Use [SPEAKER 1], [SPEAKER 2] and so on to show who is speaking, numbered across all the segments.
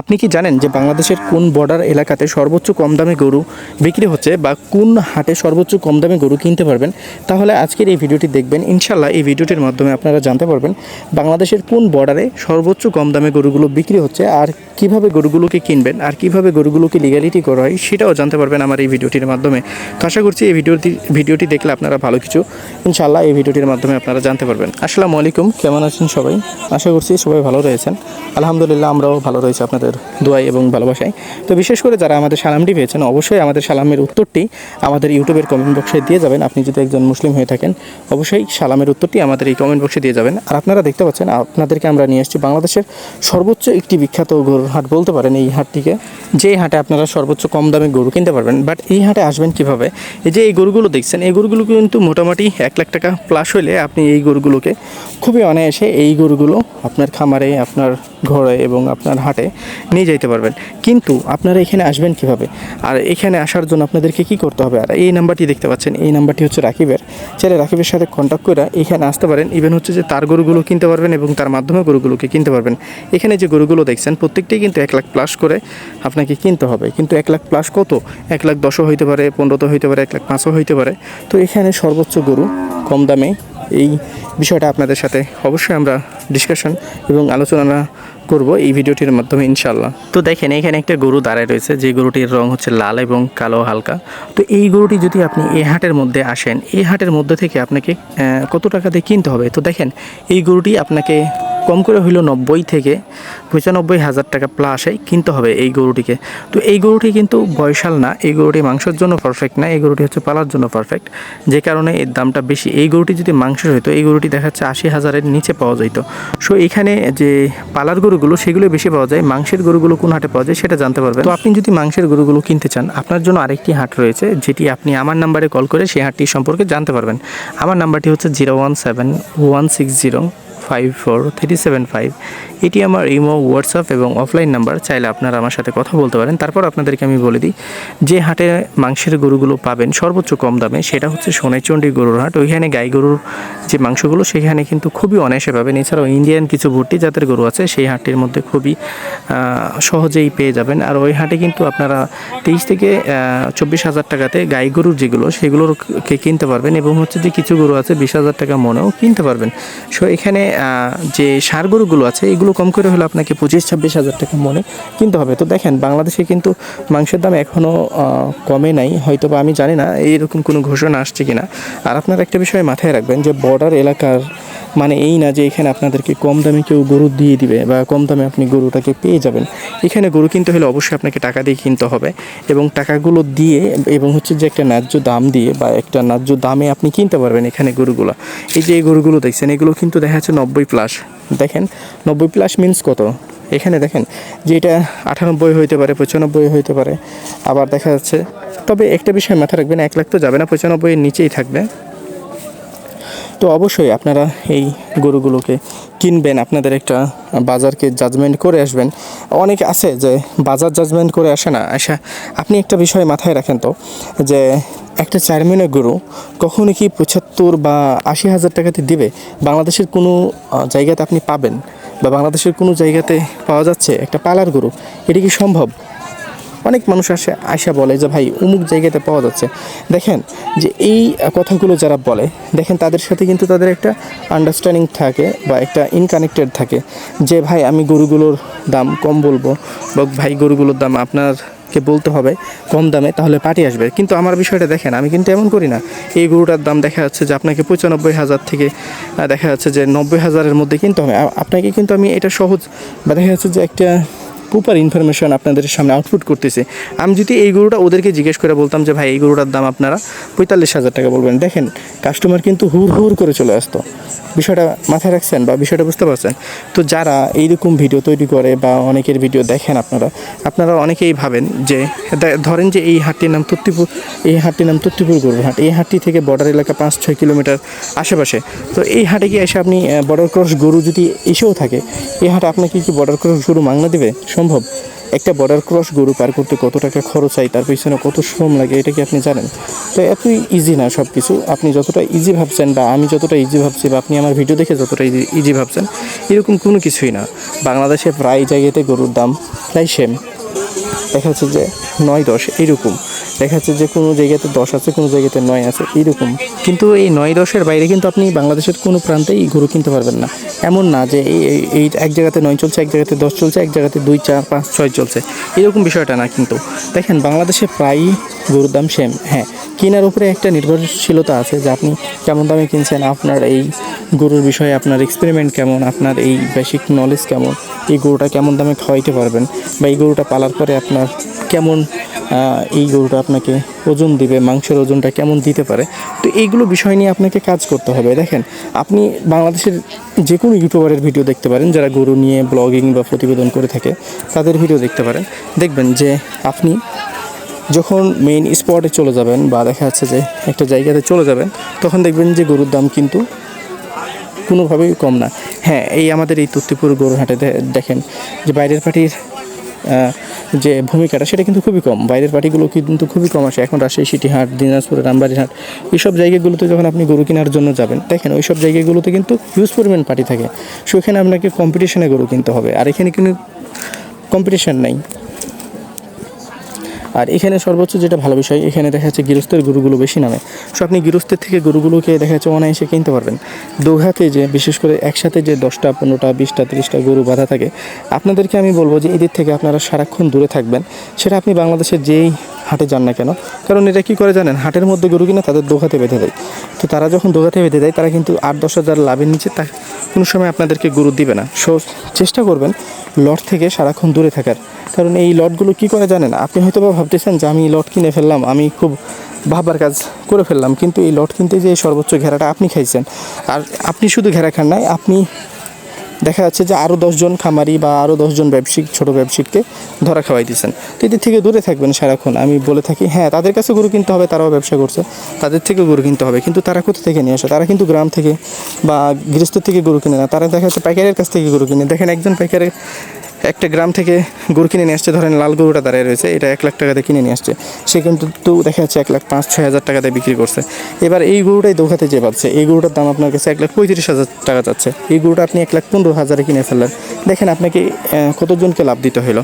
[SPEAKER 1] আপনি কি জানেন যে বাংলাদেশের কোন বর্ডার এলাকাতে সর্বোচ্চ কম দামে গরু বিক্রি হচ্ছে বা কোন হাটে সর্বোচ্চ কম দামে গরু কিনতে পারবেন? তাহলে আজকের এই ভিডিওটি দেখবেন। ইনশাল্লাহ এই ভিডিওটির মাধ্যমে আপনারা জানতে পারবেন বাংলাদেশের কোন বর্ডারে সর্বোচ্চ কম দামে গরুগুলো বিক্রি হচ্ছে আর কীভাবে গরুগুলোকে কিনবেন আর কীভাবে গরুগুলোকে লিগ্যালিটি করা হয় সেটাও জানতে পারবেন আমার এই ভিডিওটির মাধ্যমে। আশা করছি এই ভিডিওটি ভিডিওটি দেখলে আপনারা ভালো কিছু। ইনশাল্লাহ এই ভিডিওটির মাধ্যমে আপনারা জানতে পারবেন। আসসালামু আলাইকুম, কেমন আছেন সবাই? আশা করছি সবাই ভালো রয়েছেন। আলহামদুলিল্লাহ আমরাও ভালো রয়েছি। আপনাদের দোয়াই এবং ভালোবাসায় তো বিশেষ করে যারা আমাদের সালামটি পেয়েছেন, অবশ্যই আমাদের সালামের উত্তরটি আমাদের ইউটিউবের কমেন্ট বক্সে দিয়ে যাবেন। আপনি যদি একজন মুসলিম হয়ে থাকেন, অবশ্যই সালামের উত্তরটি আমাদের এই কমেন্ট বক্সে দিয়ে যাবেন। আর আপনারা দেখতে পাচ্ছেন, আপনাদেরকে আমরা নিয়ে এসেছি বাংলাদেশের সর্বোচ্চ একটি বিখ্যাত গরুর হাট বলতে পারেন এই হাটটিকে। যে হাটে আপনারা সর্বোচ্চ কম দামে গরু কিনতে পারবেন। বাট এই হাটে আসবেন কীভাবে? এই যে এই গরুগুলো দেখছেন, এই গরুগুলো কিন্তু মোটামুটি এক লাখ টাকা প্লাস হলে আপনি এই গরুগুলোকে খুবই অনায়াসে এই গরুগুলো আপনার খামারে, আপনার ঘরে এবং আপনার হাটে নিয়ে যাইতে পারবেন। কিন্তু আপনারা এখানে আসবেন কীভাবে? আর এখানে আসার জন্য আপনাদেরকে কি করতে হবে? আর এই নাম্বারটি দেখতে পাচ্ছেন, এই নাম্বারটি হচ্ছে রাকিবের। চাইলে রাকিবের সাথে কন্ট্যাক্ট করে এখানে আসতে পারেন। ইভেন হচ্ছে যে তার গরুগুলো কিনতে পারবেন এবং তার মাধ্যমে গরুগুলোকে কিনতে পারবেন। এখানে যে গরুগুলো দেখছেন, প্রত্যেকটাই কিন্তু এক লাখ প্লাস করে আপনাকে কিনতে হবে। কিন্তু এক লাখ প্লাস কত? এক লাখ দশও হইতে পারে পনেরোতে হইতে পারে, এক লাখ পাঁচও হইতে পারে। তো এখানে সর্বোচ্চ গরু কম দামে এই বিষয়টা আপনাদের সাথে অবশ্যই আমরা ডিসকাশন এবং আলোচনা করব এই ভিডিওটির মাধ্যমে ইনশাল্লাহ তো দেখেন, এখানে একটা গরু দাঁড়ায় রয়েছে। যে গরুটির রং হচ্ছে লাল এবং কালো হালকা। তো এই গরুটি যদি আপনি এ হাটের মধ্যে আসেন এ হাটের মধ্যে থেকে আপনাকে কত টাকা দিয়ে কিনতে হবে? তো দেখেন, এই গরুটি আপনাকে কম করে হইল নব্বই থেকে পঁচানব্বই হাজার টাকা প্লাসে কিনতে হবে এই গরুটিকে। তো এই গরুটি কিন্তু বয়সাল না, এই গরুটি মাংসের জন্য পারফেক্ট না, এই গরুটি হচ্ছে পালার জন্য পারফেক্ট যে কারণে এর দামটা বেশি। এই গরুটি যদি মাংসের হইতো, এই গরুটি দেখাচ্ছে আশি হাজারের নিচে পাওয়া যেত সো এখানে যে পালার গরুগুলো সেগুলো বেশি পাওয়া যায়। মাংসের গরুগুলো কোন হাটে পাওয়া যায় সেটা জানতে পারবেন। তো আপনি যদি মাংসের গরুগুলো কিনতে চান, আপনার জন্য আরেকটি হাট রয়েছে, যেটি আপনি আমার নাম্বারে কল করে সেই হাটটি সম্পর্কে জানতে পারবেন। আমার নাম্বারটি হচ্ছে zero one seven one six zero five four seven five এটি আমার ইমো, হোয়াটসঅ্যাপ এবং অফলাইন নাম্বার। চাইলে আপনারা আমার সাথে কথা বলতে পারেন। তারপর আপনাদেরকে আমি বলে দিই, যে হাটে মাংসের গরুগুলো পাবেন সর্বোচ্চ কম দামে, সেটা হচ্ছে সোনাইচন্ডী গরুর হাট। ওইখানে গাই গরুর যে মাংসগুলো, সেখানে কিন্তু খুবই অনায়াসে পাবেন। এছাড়াও ইন্ডিয়ান কিছু ভর্তি জাতের গরু আছে, সেই হাটটির মধ্যে খুবই সহজেই পেয়ে যাবেন। আর ওই হাটে কিন্তু আপনারা তেইশ থেকে চব্বিশ হাজার টাকাতে গাই গরুর যেগুলো সেগুলোকে কিনতে পারবেন। এবং হচ্ছে যে কিছু গরু আছে, বিশ হাজার টাকা মনেও কিনতে পারবেন। সো এখানে যে সার গরুগুলো আছে, এগুলো কম করে হলে আপনাকে পঁচিশ, ছাব্বিশ হাজার টাকা মনে কিনতে হবে। তো দেখেন, বাংলাদেশে কিন্তু মাংসের দাম এখনও কমে নাই। হয়তো বা আমি জানি না, এইরকম কোনো ঘোষণা আসছে কিনা। আর আপনারা একটা বিষয় মাথায় রাখবেন যে বর্ডার এলাকার মানে এই না যে এখানে আপনাদেরকে কম দামে কেউ গরু দিয়ে দিবে বা কম দামে আপনি গরুটাকে পেয়ে যাবেন। এখানে গরু কিনতে হলে অবশ্যই আপনাকে টাকা দিয়ে কিনতে হবে এবং টাকাগুলো দিয়ে এবং হচ্ছে যে একটা ন্যায্য দাম দিয়ে বা একটা ন্যায্য দামে আপনি কিনতে পারবেন এখানে গরুগুলো। এই যে এই গরুগুলো দেখছেন, এগুলো কিন্তু দেখা যাচ্ছে নব্বই প্লাস দেখেন, নব্বই প্লাস মিন্স কত? এখানে দেখেন, যে এটা আটানব্বই হইতে পারে, পঁচানব্বই হইতে পারে। আবার দেখা যাচ্ছে, তবে একটা বিষয় মাথায় রাখবেন, এক লাখ তো যাবে না পঁচানব্বইয়ের নিচেই থাকবে। তো অবশ্যই আপনারা এই গরুগুলোকে কিনবেন, আপনাদের একটা বাজারকে জাজমেন্ট করে আসবেন। অনেক আছে যে বাজার জাজমেন্ট করে আসে না। আসা আপনি একটা বিষয় মাথায় রাখেন তো, যে একটা চেয়ারম্যানের গরু কখনো কি পঁচাত্তর বা আশি হাজার টাকাতে দিবে? বাংলাদেশের কোনো জায়গাতে আপনি পাবেন বা বাংলাদেশের কোনো জায়গাতে পাওয়া যাচ্ছে একটা পালার গরু? এটা কি সম্ভব? অনেক মানুষ আসে আশা বলে যে ভাই, অমুক জায়গাতে পাওয়া যাচ্ছে। দেখেন যে এই কথাগুলো যারা বলে, দেখেন তাদের সাথে কিন্তু তাদের একটা আন্ডারস্ট্যান্ডিং থাকে বা একটা ইনকানেক্টেড থাকে যে, ভাই, আমি গরুগুলোর দাম কম বলব। বা, ভাই, গরুগুলোর দাম আপনারকে বলতে হবে কম দামে, তাহলে পার্টি আসবে। কিন্তু আমার বিষয়টা দেখেন, আমি কিন্তু এমন করি না। এই গরুটার দাম দেখা যাচ্ছে যে, আপনাকে পঁচানব্বই হাজার থেকে দেখা যাচ্ছে যে, নব্বই হাজারের মধ্যে কিনতে হবে। আপনাকে কিন্তু আমি এটা সহজ, বা দেখা যাচ্ছে যে, একটা প্রপার ইনফরমেশন আপনাদের সামনে আউটপুট করতেছে। আমি যদি এই গরুটা ওদেরকে জিজ্ঞেস করে বলতাম যে, ভাই, এই গরুটার দাম আপনারা পঁয়তাল্লিশ হাজার টাকা বলবেন। দেখেন কাস্টমার কিন্তু হুর হুর করে চলে আসতো। বিষয়টা মাথায় রাখছেন বা বিষয়টা বুঝতে পারছেন? তো যারা এইরকম ভিডিও তৈরি করে বা অনেকের ভিডিও দেখেন আপনারা আপনারা অনেকেই ভাবেন যে ধরেন যে এই হাটটির নাম তত্তিপুর, এই হাটটির নাম তত্তিপুর গরুর হাট। এই হাটটি থেকে বর্ডার এলাকা পাঁচ ছয় কিলোমিটার আশেপাশে। তো এই হাটে কি এসে আপনি বর্ডার ক্রস গরু যদি এসেও থাকে, এই হাটে আপনাকে কি বর্ডার ক্রস গরু মাংনা দেবে? সম্ভব? একটা বর্ডার ক্রস গরু পার করতে কত টাকা খরচ হয়? তার পিছনে কত শ্রম লাগে, এটা কি আপনি জানেন? তো এতই ইজি না সব কিছু আপনি যতটা ইজি ভাবছেন বা আমি যতটা ইজি ভাবছি বা আপনি আমার ভিডিও দেখে যতটা ইজি ইজি ভাবছেন, এরকম কোনো কিছুই না। বাংলাদেশে প্রায় জায়গাতে গরুর দাম প্রায় সেম দেখা যাচ্ছে যে নয় দশ এইরকম দেখা যাচ্ছে যে কোনো জায়গাতে দশ আছে, কোনো জায়গাতে নয় আছে, এইরকম। কিন্তু এই নয় দশের বাইরে কিন্তু আপনি বাংলাদেশের কোনো প্রান্তেই গরু কিনতে পারবেন না। এমন না যে এই, এই- এই এক জায়গাতে নয় চলছে, এক জায়গাতে দশ চলছে, এক জায়গাতে দুই, চার, পাঁচ, ছয় চলছে। এরকম বিষয়টা না কিন্তু। দেখেন, বাংলাদেশে প্রায়ই গরুর দাম সেম। হ্যাঁ কেনার উপরে একটা নির্ভরশীলতা আছে যে আপনি কেমন দামে কিনছেন, আপনার এই গরুর বিষয়ে আপনার এক্সপেরিমেন্ট কেমন, আপনার এই বেসিক নলেজ কেমন, এই গরুটা কেমন দামে খাওয়াইতে পারবেন, বা এই গরুটা পালার পরে আপনার কেমন এই গরুটা আপনাকে ওজন দিবে, মাংসের ওজনটা কেমন দিতে পারে? তো এইগুলো বিষয় নিয়ে আপনাকে কাজ করতে হবে। দেখেন, আপনি বাংলাদেশের যে কোনো ইউটিউবারের ভিডিও দেখতে পারেন, যারা গরু নিয়ে ব্লগিং বা প্রতিবেদন করে থাকে, তাদের ভিডিও দেখতে পারেন। দেখবেন যে আপনি যখন মেইন স্পটে চলে যাবেন বা দেখা যাচ্ছে যে একটা জায়গাতে চলে যাবেন, তখন দেখবেন যে গরুর দাম কিন্তু কোনোভাবেই কম না। হ্যাঁ এই আমাদের এই তত্ত্বপুর গরুহাটে দে- দেখেন যে বাইরের পার্টির যে ভূমিকাটা, সেটা কিন্তু খুবই কম। বাইরের পার্টিগুলো কিন্তু খুবই কম আসে। এখন রাজশাহী সিটি হাট দিনাজপুরের রামবাড়ি হাট এইসব জায়গাগুলোতে যখন আপনি গরু কেনার জন্য যাবেন, দেখেন ওই সব জায়গাগুলোতে কিন্তু হিউজ পরিমাণ পার্টি থাকে। সেখানে আপনাকে কম্পিটিশনে গরু কিনতে হবে। আর এখানে কিন্তু কম্পিটিশন নাই। আর এখানে সর্বোচ্চ যেটা ভালো বিষয়, এখানে দেখা যাচ্ছে গৃহস্থের গরুগুলো বেশি নামে। সো আপনি গৃহস্থের থেকে গরুগুলোকে দেখা যাচ্ছে অনায়াসে কিনতে পারবেন। দোঘাতে যে, বিশেষ করে একসাথে যে দশটা, পনেরোটা, বিশটা, তিরিশটা গরু বাঁধা থাকে, আপনাদেরকে আমি বলব যে এদের থেকে আপনারা সারাক্ষণ দূরে থাকবেন। সেটা আপনি বাংলাদেশের যেই হাটে যান না কেন? কারণ এটা কী করে জানেন? হাটের মধ্যে গরু কিনা তাদের দোঘাতে বেঁধে দেয়। তো তারা যখন দোঘাতে বেঁধে দেয়, তারা কিন্তু আট দশ হাজার লাভের নিচে তা কোনো সময় আপনাদেরকে গরু দিবে না। সো চেষ্টা করবেন লট থেকে সারাক্ষণ দূরে থাকার। কারণ এই লটগুলো কি করে জানেন? আপনি হয়তো বা ভাবতেছেন যে, আমি লট কিনে ফেললাম, আমি খুব ভাববার কাজ করে ফেললাম। কিন্তু এই লট কিনতে যে সর্বোচ্চ ঘেরাটা আপনি খাইছেন। আর আপনি শুধু ঘেরা খান নাই, আপনি দেখা যাচ্ছে যে আরও দশজন খামারি বা আরও দশজন ব্যবসায়িক, ছোট ব্যবসায়িককে ধরা খাওয়াই দিয়েছেন তো এদের থেকে দূরে থাকবেন সারাক্ষণ। আমি বলে থাকি হ্যাঁ তাদের কাছে গরু কিনতে হবে, তারাও ব্যবসা করছে। তাদের থেকে গরু কিনতে হবে, কিন্তু তারা কোথা থেকে নিয়ে আসে? তারা কিন্তু গ্রাম থেকে বা গৃহস্থ থেকে গরু কিনে না। তারা দেখা যাচ্ছে পাইকারের কাছ থেকে গরু কিনে। দেখেন একজন পাইকারের একটা গ্রাম থেকে গরু কিনে নিয়ে আসছে। ধরেন লাল গরুটা দাঁড়িয়ে রয়েছে, এটা এক লাখ টাকাতে কিনে নিয়ে আসছে। সে কিন্তু দেখা যাচ্ছে এক লাখ পাঁচ, ছয় হাজার টাকাতে বিক্রি করছে। এবার এই গরুটাই দোকাতে যে পাচ্ছে এই গরুটার দাম আপনার কাছে এক লাখ পঁয়ত্রিশ হাজার টাকা যাচ্ছে। এই গরুটা আপনি এক লাখ পনেরো হাজারে কিনে ফেললেন। দেখেন আপনাকে কতজনকে লাভ দিতে হলো।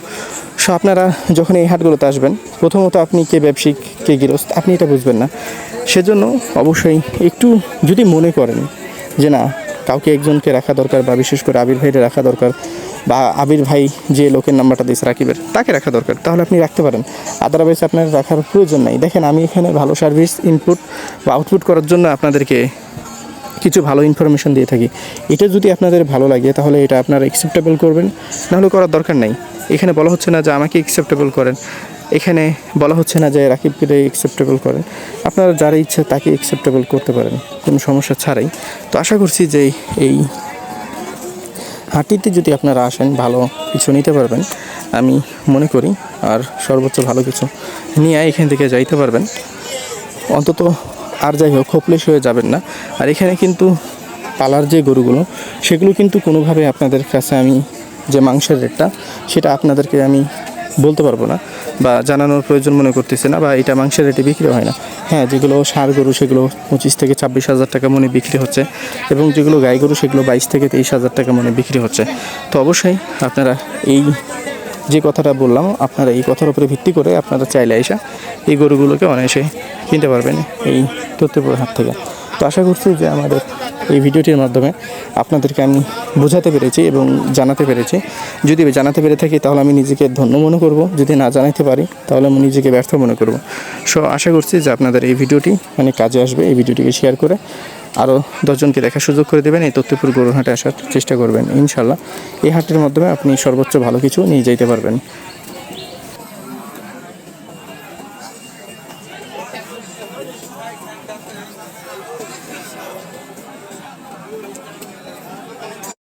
[SPEAKER 1] সো আপনারা যখন এই হাটগুলোতে আসবেন, প্রথমত আপনি কে ব্যবসায়িক কে গৃহস্থ, আপনি এটা বুঝবেন না। সেজন্য অবশ্যই একটু যদি মনে করেন যে না, কাউকে একজনকে রাখা দরকার বা বিশেষ করে আবির ভাইরে রাখা দরকার বা আবির ভাই যে লোকের নাম্বারটা দিয়েছে রাকিবের, তাকে রাখা দরকার। তাহলে আপনি রাখতে পারেন। আদারওয়াইজ আপনার রাখার প্রয়োজন নাই। দেখেন, আমি এখানে ভালো সার্ভিস ইনপুট বা আউটপুট করার জন্য আপনাদেরকে কিছু ভালো ইনফরমেশন দিয়ে থাকি। এটা যদি আপনাদের ভালো লাগে, তাহলে এটা আপনারা অ্যাকসেপ্টেবল করবেন। নাহলে করার দরকার নাই। এখানে বলা হচ্ছে না যে আমাকে অ্যাকসেপ্টেবল করেন। এখানে বলা হচ্ছে না যে রাকিবকে অ্যাকসেপ্টেবল করেন। আপনারা যারা ইচ্ছে তাকে অ্যাকসেপ্টেবল করতে পারেন। কোনো সমস্যা ছাড়াই। তো আশা করছি যে এই হাঁটিতে যদি আপনারা আসেন, ভালো কিছু নিতে পারবেন, আমি মনে করি, আর সর্বোচ্চ ভালো কিছু নিয়ে এখান থেকে যাইতে পারবেন। অন্তত আর যাই হোক হোপলেস হয়ে যাবেন না। আর এখানে কিন্তু পালার যে গরুগুলো, সেগুলো কিন্তু কোনোভাবে আপনাদের কাছে আমি যে মাংসের রেটটা, সেটা আপনাদেরকে আমি বলতে পারব না। বা জানানোর প্রয়োজন মনে করতেছে না বা এটা মাংসের রেটে বিক্রি হয় না। হ্যাঁ যেগুলো ষাঁড় গরু, সেগুলো পঁচিশ থেকে ছাব্বিশ হাজার টাকা মনে বিক্রি হচ্ছে এবং যেগুলো গাই গরু, সেগুলো বাইশ থেকে তেইশ হাজার টাকা মনে বিক্রি হচ্ছে। তো অবশ্যই আপনারা এই যে কথাটা বললাম, আপনারা এই কথার উপরে ভিত্তি করে আপনারা চাইলে এসে এই গরুগুলোকে অনায়াসে কিনতে পারবেন এই তথ্যপুর হাট থেকে। তো আশা করছি যে আমাদের এই ভিডিওটির মাধ্যমে আপনাদেরকে আমি বোঝাতে পেরেছি এবং জানাতে পেরেছি। যদি জানাতে পেরে থাকি, তাহলে আমি নিজেকে ধন্য মনে করব। যদি না জানাতে পারি, তাহলে আমি নিজেকে ব্যর্থ মনে করব। সো, আশা করছি যে আপনাদের এই ভিডিওটি অনেক কাজে আসবে। এই ভিডিওটিকে শেয়ার করে আরও দশজনকে দেখার সুযোগ করে দেবেন। এই তথ্যপুর গরুর হাটে আসার চেষ্টা করবেন ইনশাল্লাহ এই হাটের মাধ্যমে আপনি সর্বোচ্চ ভালো কিছু নিয়ে যেতে পারবেন।